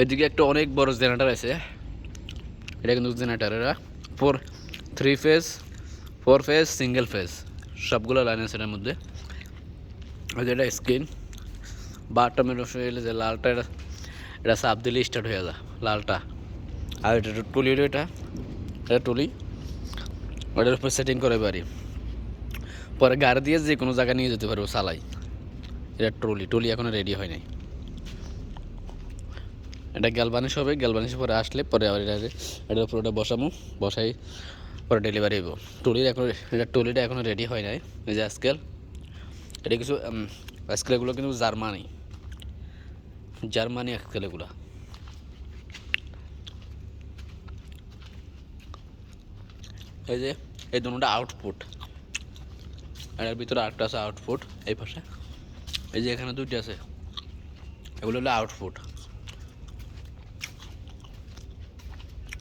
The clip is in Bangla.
এদিকে একটা অনেক বড় জেনারেটার আছে। এটা কিন্তু জেনারেটর এরা four three phase four phase single phase সবগুলো লাইন আছে এটার মধ্যে। এটা স্ক্রিন বাটমের ফেলে যে লালটা, এটা এটা চাপ দিলে স্টার্ট হয়ে যায়, লালটা। আর এটা টুলি, এটা এটা টুলি, ওটার উপর সেটিং করে পারি পরে গাড়ি দিয়ে যে কোনো জায়গায় নিয়ে যেতে পারব, চালাই। এটা ট্রলি ট্রলি এখনও রেডি হয় নাই। এটা গ্যালবানিশ হবে গ্যালবানিশ পরে আসলে পরে আবার এটা এটার উপর ওটা বসামো, বসাই পরে ডেলিভারি হইব। ট্রলির এখন এটা ট্রলিটা এখনও রেডি হয় নাই। এই যে আজকাল, এটা কিছু আজকাল এগুলো কিন্তু জার্মানি। জার্মানি আজকাল এগুলো। এই যে, এই দুটোটা আউটপুট এর ভিতরে আরেকটা আছে আউটপুট এই পাশে। এই যে এখানে দুইটা আছে। এগুলো হলো আউটপুট